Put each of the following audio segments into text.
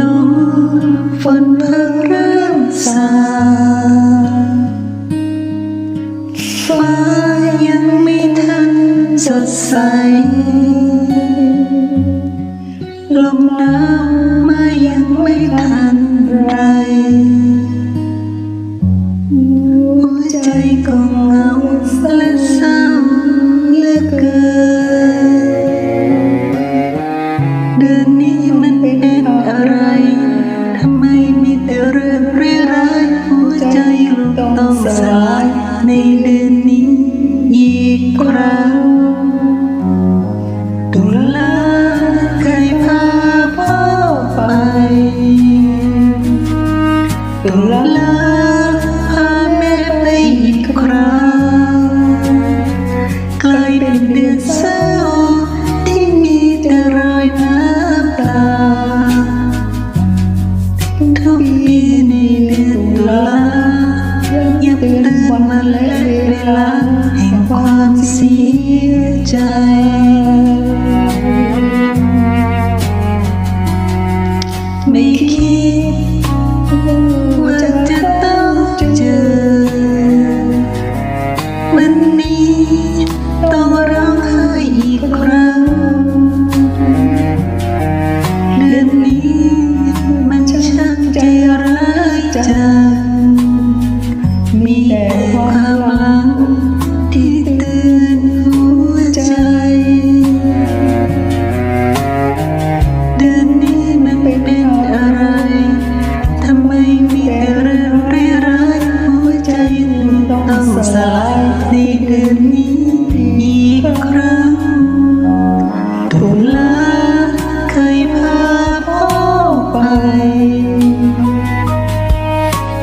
ลมฝนเพิ่งเริ่มสาฟ้ายังไม่ทันสดใส ตุลาพาแม่ไปอีกครั้งกลายเป็นเดือนเศร้าที่มีแต่รอยน้ำตาทุกปีในเดือนตุลายังเตือนวันและเวลาแห่งความเสียใจ วันนี้ต้อง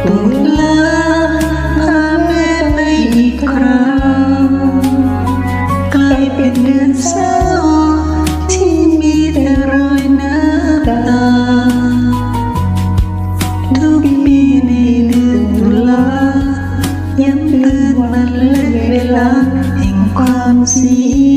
ตุลาพาแม่ไปอีกครั้งกลายเป็นเดือนเศร้าที่มีแต่รอยน้ำตาทุกปีในเดือนตุลาย้ำเตือนวันและเวลาแห่งความเสีย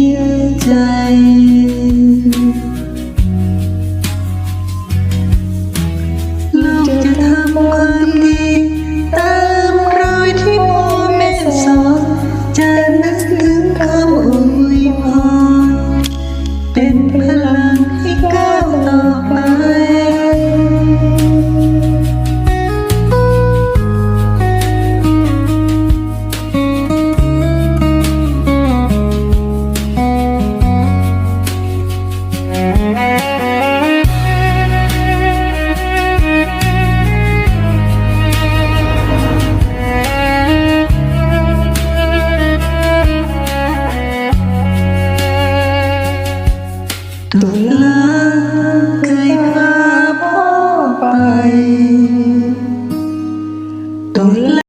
tay tôi